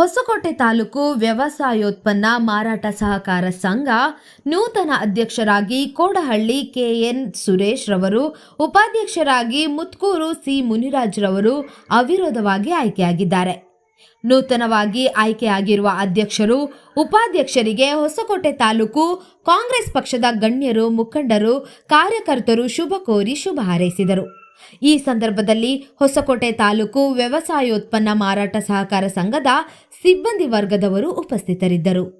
ಹೊಸಕೋಟೆ ತಾಲೂಕು ವ್ಯವಸಾಯೋತ್ಪನ್ನ ಮಾರಾಟ ಸಹಕಾರ ಸಂಘ ನೂತನ ಅಧ್ಯಕ್ಷರಾಗಿ ಕೋಡಹಳ್ಳಿ ಕೆಎನ್ ಸುರೇಶ್ ರವರು, ಉಪಾಧ್ಯಕ್ಷರಾಗಿ ಮುತ್ಕೂರು ಸಿ ಮುನಿರಾಜ್ ರವರು ಅವಿರೋಧವಾಗಿ ಆಯ್ಕೆಯಾಗಿದ್ದಾರೆ. ನೂತನವಾಗಿ ಆಯ್ಕೆಯಾಗಿರುವ ಅಧ್ಯಕ್ಷರು, ಉಪಾಧ್ಯಕ್ಷರಿಗೆ ಹೊಸಕೋಟೆ ತಾಲೂಕು ಕಾಂಗ್ರೆಸ್ ಪಕ್ಷದ ಗಣ್ಯರು, ಮುಖಂಡರು, ಕಾರ್ಯಕರ್ತರು ಶುಭ ಕೋರಿ ಶುಭ ಹಾರೈಸಿದರು. ಈ ಸಂದರ್ಭದಲ್ಲಿ ಹೊಸಕೋಟೆ ತಾಲೂಕು ವ್ಯವಸಾಯೋತ್ಪನ್ನ ಮಾರಾಟ ಸಹಕಾರ ಸಂಘದ ಸಿಬ್ಬಂದಿ ವರ್ಗದವರು ಉಪಸ್ಥಿತರಿದ್ದರು.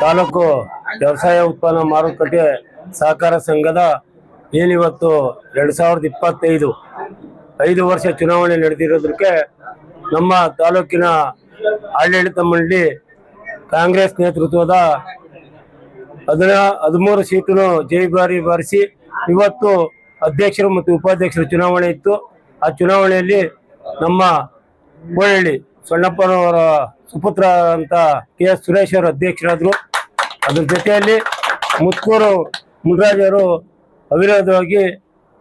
ತಾಲೂಕು ವ್ಯವಸಾಯ ಉತ್ಪನ್ನ ಮಾರುಕಟ್ಟೆ ಸಹಕಾರ ಸಂಘದ ಏನಿವತ್ತು ಎರಡು ಸಾವಿರದ ಇಪ್ಪತ್ತೈದು ಐದು ವರ್ಷ ಚುನಾವಣೆ ನಡೆದಿರೋದಕ್ಕೆ ನಮ್ಮ ತಾಲೂಕಿನ ಆಡಳಿತ ಮಂಡಳಿ ಕಾಂಗ್ರೆಸ್ ನೇತೃತ್ವದ ಹದಿನ ಹದಿಮೂರು ಸೀಟನ್ನು ಜೈಬಾರಿ ಬಾರಿಸಿ ಇವತ್ತು ಅಧ್ಯಕ್ಷರು ಮತ್ತು ಉಪಾಧ್ಯಕ್ಷರು ಚುನಾವಣೆ ಇತ್ತು. ಆ ಚುನಾವಣೆಯಲ್ಲಿ ನಮ್ಮ ಕೋಳಹಳ್ಳಿ ಸಣ್ಣಪ್ಪನವರ ಸುಪುತ್ರ ಅಂತ ಕೆ ಎಸ್ ಸುರೇಶ್ ಅವರು ಅಧ್ಯಕ್ಷರಾದ್ರು. ಅದ್ರ ಜೊತೆಯಲ್ಲಿ ಮುತ್ಕೂರು ಮುನ್ರಾಜ್ ಅವರು ಅವಿರೋಧವಾಗಿ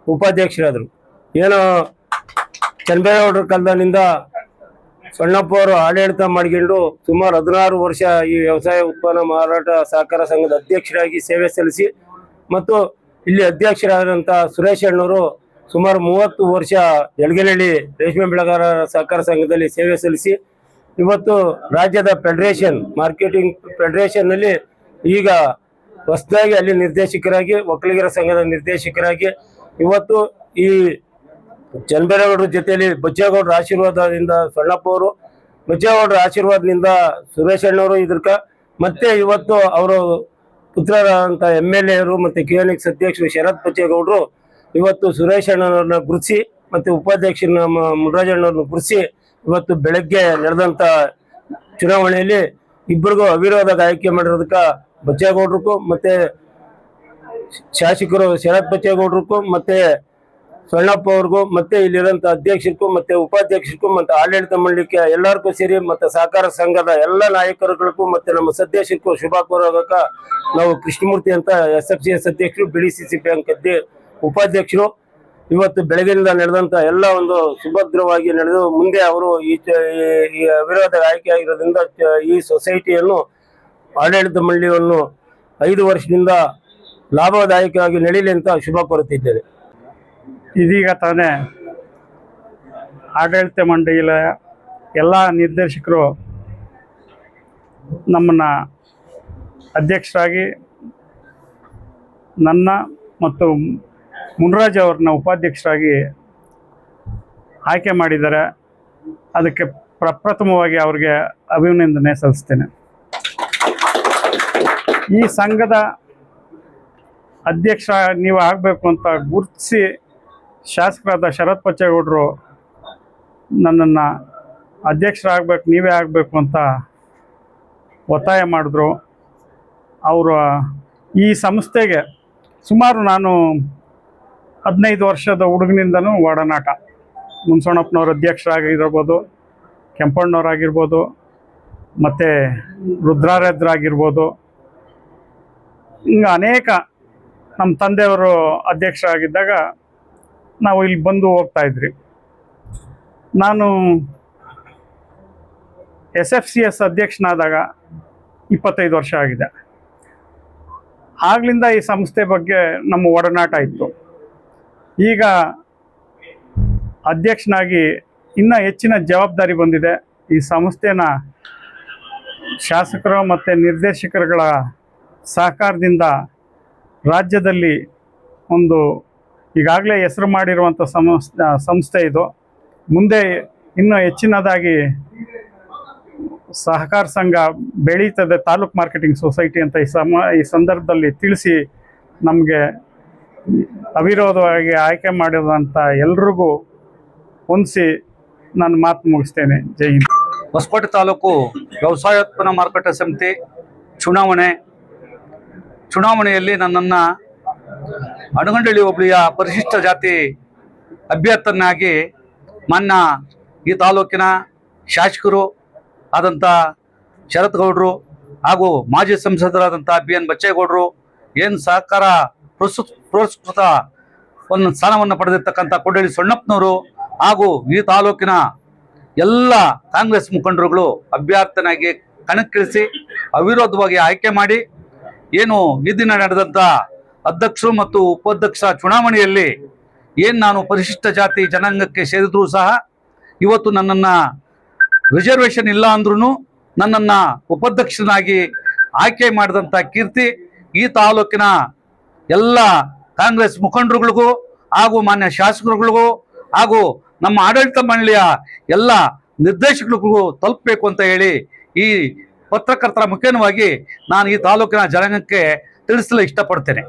ಉಪಾಧ್ಯಕ್ಷರಾದರು. ಏನೋ ಚನ್ನಬೈಗೌಡರ ಕಾಲದಿಂದ ಸಣ್ಣಪ್ಪ ಅವರು ಆಡಳಿತ ಮಾಡಿಕೊಂಡು ಸುಮಾರು ಹದಿನಾರು ವರ್ಷ ಈ ವ್ಯವಸಾಯ ಉತ್ಪನ್ನ ಮಾರಾಟ ಸಹಕಾರ ಸಂಘದ ಅಧ್ಯಕ್ಷರಾಗಿ ಸೇವೆ ಸಲ್ಲಿಸಿ ಮತ್ತು ಇಲ್ಲಿ ಅಧ್ಯಕ್ಷರಾದಂಥ ಸುರೇಶ್ ಅಣ್ಣವರು ಸುಮಾರು ಮೂವತ್ತು ವರ್ಷ ಎಳಗನಹಳ್ಳಿ ರೇಷ್ಮೆ ಬೆಳೆಗಾರರ ಸಹಕಾರ ಸಂಘದಲ್ಲಿ ಸೇವೆ ಸಲ್ಲಿಸಿ ಇವತ್ತು ರಾಜ್ಯದ ಫೆಡರೇಷನ್ ಮಾರ್ಕೆಟಿಂಗ್ ಫೆಡರೇಷನ್ನಲ್ಲಿ ಈಗ ಹೊಸದಾಗಿ ಅಲ್ಲಿ ನಿರ್ದೇಶಕರಾಗಿ ಒಕ್ಕಲಿಗರ ಸಂಘದ ನಿರ್ದೇಶಕರಾಗಿ ಇವತ್ತು ಈ ಚನ್ನಬೇರೇಗೌಡರ ಜೊತೆಯಲ್ಲಿ ಬಚ್ಚೇಗೌಡರ ಆಶೀರ್ವಾದದಿಂದ ಸಣ್ಣಪ್ಪ ಅವರು ಆಶೀರ್ವಾದದಿಂದ ಸುರೇಶ್ ಅಣ್ಣವರು ಇದಕ್ಕ ಮತ್ತೆ ಇವತ್ತು ಅವರು ಪುತ್ರರಾದಂಥ ಎಂ ಎಲ್ ಎರು ಮತ್ತು ಕೆ ಎನ್ ಎಕ್ಸ್ ಅಧ್ಯಕ್ಷರು ಶರತ್ ಬಚ್ಚೇಗೌಡರು ಇವತ್ತು ಸುರೇಶ್ ಅಣ್ಣನವ್ರನ್ನ ಗುರುತಿಸಿ ಮತ್ತು ಉಪಾಧ್ಯಕ್ಷರನ್ನ ಮುನರಾಜಣ್ಣವ್ರನ್ನ ಗುರುತಿಸಿ ಇವತ್ತು ಬೆಳಗ್ಗೆ ನಡೆದಂತ ಚುನಾವಣೆಯಲ್ಲಿ ಇಬ್ಬರಿಗೂ ಅವಿರೋಧ ಆಯ್ಕೆ ಮಾಡಿರೋದಕ್ಕ ಬಚ್ಚೇಗೌಡ್ರಿಗೂ ಮತ್ತೆ ಶಾಸಕರು ಶರತ್ ಬಚ್ಚೇಗೌಡ್ರಿಗೂ ಮತ್ತೆ ಸಣ್ಣಪ್ಪ ಅವ್ರಿಗೂ ಮತ್ತೆ ಇಲ್ಲಿರೋಂಥ ಅಧ್ಯಕ್ಷರಿಗೂ ಮತ್ತೆ ಉಪಾಧ್ಯಕ್ಷರಿಗೂ ಮತ್ತೆ ಆಡಳಿತ ಮಂಡಳಿಗೆ ಎಲ್ಲರಿಗೂ ಸೇರಿ ಮತ್ತೆ ಸಹಕಾರ ಸಂಘದ ಎಲ್ಲ ನಾಯಕರುಗಳಿಗೂ ಮತ್ತೆ ನಮ್ಮ ಸದಸ್ಯರಿಗೂ ಶುಭ ಕೋರೋದಕ್ಕ ನಾವು ಕೃಷ್ಣಮೂರ್ತಿ ಅಂತ ಎಸ್ ಎಫ್ ಸಿ ಎಸ್ ಅಧ್ಯಕ್ಷರು, ಬಿಡಿ ಸಿ ಸಿ ಬ್ಯಾಂಕ್ ಅಧ್ಯ ಉಪಾಧ್ಯಕ್ಷರು ಇವತ್ತು ಬೆಳಗಿನಿಂದ ನಡೆದಂತ ಎಲ್ಲ ಒಂದು ಸುಭದ್ರವಾಗಿ ನಡೆದು ಮುಂದೆ ಅವರು ಈ ಅವಿರೋಧ ಆಯ್ಕೆ ಆಗಿರೋದ್ರಿಂದ ಈ ಸೊಸೈಟಿಯನ್ನು ಆಡಳಿತ ಮಂಡಳಿಯನ್ನು ಐದು ವರ್ಷದಿಂದ ಲಾಭದಾಯಕವಾಗಿ ನಡೀಲಿ ಅಂತ ಶುಭ ಕೋರುತ್ತಿದ್ದೇನೆ. ಇದೀಗ ತಾನೇ ಆಡಳಿತ ಮಂಡಳಿಯ ಎಲ್ಲ ನಿರ್ದೇಶಕರು ನಮ್ಮನ್ನ ಅಧ್ಯಕ್ಷರಾಗಿ ನನ್ನ ಮತ್ತು ಮುನ್ರಾಜ್ ಅವ್ರನ್ನ ಉಪಾಧ್ಯಕ್ಷರಾಗಿ ಆಯ್ಕೆ ಮಾಡಿದ್ದಾರೆ. ಅದಕ್ಕೆ ಪ್ರಪ್ರಥಮವಾಗಿ ಅವ್ರಿಗೆ ಅಭಿನಂದನೆ ಸಲ್ಲಿಸ್ತೇನೆ. ಈ ಸಂಘದ ಅಧ್ಯಕ್ಷ ನೀವು ಆಗಬೇಕು ಅಂತ ಗುರುತಿಸಿ ಶಾಸಕರಾದ ಶರತ್ ಬಚ್ಚೇಗೌಡರು ನನ್ನನ್ನು ಅಧ್ಯಕ್ಷರಾಗಬೇಕು, ನೀವೇ ಆಗಬೇಕು ಅಂತ ಒತ್ತಾಯ ಮಾಡಿದ್ರು. ಅವರು ಈ ಸಂಸ್ಥೆಗೆ ಸುಮಾರು ನಾನು ಹದಿನೈದು ವರ್ಷದ ಹುಡುಗನಿಂದನೂ ಒಡನಾಟ. ಮುನ್ಸೋಣಪ್ಪನವ್ರ ಅಧ್ಯಕ್ಷರಾಗಿರ್ಬೋದು, ಕೆಂಪಣ್ಣವರಾಗಿರ್ಬೋದು, ಮತ್ತು ರುದ್ರಾರದ್ರಾಗಿರ್ಬೋದು. ಹಿಂಗೆ ಅನೇಕ ನಮ್ಮ ತಂದೆಯವರು ಅಧ್ಯಕ್ಷರಾಗಿದ್ದಾಗ ನಾವು ಇಲ್ಲಿ ಬಂದು ಹೋಗ್ತಾ ಇದ್ರಿ. ನಾನು ಎಸ್ ಎಫ್ ಸಿ ಎಸ್ ಅಧ್ಯಕ್ಷನಾದಾಗ ಇಪ್ಪತ್ತೈದು ವರ್ಷ ಆಗಿದೆ. ಆಗ್ಲಿಂದ ಈ ಸಂಸ್ಥೆ ಬಗ್ಗೆ ನಮ್ಮ ಒಡನಾಟ ಇತ್ತು. ಈಗ ಅಧ್ಯಕ್ಷನಾಗಿ ಇನ್ನೂ ಹೆಚ್ಚಿನ ಜವಾಬ್ದಾರಿ ಬಂದಿದೆ. ಈ ಸಂಸ್ಥೆನ ಶಾಸಕರು ಮತ್ತು ನಿರ್ದೇಶಕರುಗಳ ಸಹಕಾರದಿಂದ ರಾಜ್ಯದಲ್ಲಿ ಒಂದು ಈಗಾಗಲೇ ಹೆಸರು ಮಾಡಿರುವಂಥ ಸಂಸ್ ಸಂಸ್ಥೆ ಇದು. ಮುಂದೆ ಇನ್ನೂ ಹೆಚ್ಚಿನದಾಗಿ ಸಹಕಾರ ಸಂಘ ಬೆಳೀತದೆ, ತಾಲೂಕ್ ಮಾರ್ಕೆಟಿಂಗ್ ಸೊಸೈಟಿ ಅಂತ ಈ ಸಮ, ಈ ಸಂದರ್ಭದಲ್ಲಿ ತಿಳಿಸಿ ನಮಗೆ ಅವಿರೋಧವಾಗಿ ಆಯ್ಕೆ ಮಾಡಿದಂಥ ಎಲ್ರಿಗೂ ಹೊಂದಿಸಿ ನನ್ನ ಮಾತು ಮುಗಿಸ್ತೇನೆ. ಜೈ ಹಿಂದ್. ಹೊಸಕೋಟೆ ತಾಲೂಕು ವ್ಯವಸಾಯೋತ್ಪನ್ನ ಮಾರುಕಟ್ಟೆ ಸಮಿತಿ ಚುನಾವಣೆ. ಚುನಾವಣೆಯಲ್ಲಿ ನನ್ನನ್ನು ಅಣಗಂಡಳ್ಳಿ ಹೋಬಳಿಯ ಪರಿಶಿಷ್ಟ ಜಾತಿ ಅಭ್ಯರ್ಥನಾಗಿ ಮನ್ನ ಈ ತಾಲೂಕಿನ ಶಾಸಕರು ಆದಂಥ ಶರತ್ ಗೌಡರು ಹಾಗೂ ಮಾಜಿ ಸಂಸದರಾದಂಥ ಬಿ ಎನ್ ಬಚ್ಚೇಗೌಡರು ಏನು ಸಹಕಾರ ಪ್ರಸ್ತುತ ಪುರಸ್ಕೃತ ಒಂದು ಸ್ಥಾನವನ್ನು ಪಡೆದಿರ್ತಕ್ಕಂಥ ಕೊಡಳ್ಳಿ ಸಣ್ಣಪ್ಪನವರು ಹಾಗೂ ಈ ತಾಲೂಕಿನ ಎಲ್ಲ ಕಾಂಗ್ರೆಸ್ ಮುಖಂಡರುಗಳು ಅಭ್ಯರ್ಥನಾಗಿ ಕಣಕ್ಕಿಳಿಸಿ ಅವಿರೋಧವಾಗಿ ಆಯ್ಕೆ ಮಾಡಿ ಏನು ಈ ದಿನ ನಡೆದಂಥ ಅಧ್ಯಕ್ಷರು ಮತ್ತು ಉಪಾಧ್ಯಕ್ಷ ಚುನಾವಣೆಯಲ್ಲಿ ಏನು ನಾನು ಪರಿಶಿಷ್ಟ ಜಾತಿ ಜನಾಂಗಕ್ಕೆ ಸೇರಿದ್ರೂ ಸಹ ಇವತ್ತು ನನ್ನನ್ನು ರಿಸರ್ವೇಷನ್ ಇಲ್ಲ ಅಂದ್ರೂ ನನ್ನನ್ನು ಉಪಾಧ್ಯಕ್ಷನಾಗಿ ಆಯ್ಕೆ ಮಾಡಿದಂಥ ಕೀರ್ತಿ ಈ ತಾಲೂಕಿನ ಎಲ್ಲ ಕಾಂಗ್ರೆಸ್ ಮುಖಂಡರುಗಳಿಗೂ ಹಾಗೂ ಮಾನ್ಯ ಶಾಸಕರುಗಳಿಗೂ ಹಾಗೂ ನಮ್ಮ ಆಡಳಿತ ಮಂಡಳಿಯ ಎಲ್ಲ ನಿರ್ದೇಶಕರಿಗೂ ತಲುಪಬೇಕು ಅಂತ ಹೇಳಿ ಈ ಪತ್ರಕರ್ತರ ಮುಖೇನವಾಗಿ ನಾನು ಈ ತಾಲೂಕಿನ ಜನಾಂಗಕ್ಕೆ ತಿಳಿಸಲು ಇಷ್ಟಪಡ್ತೇನೆ.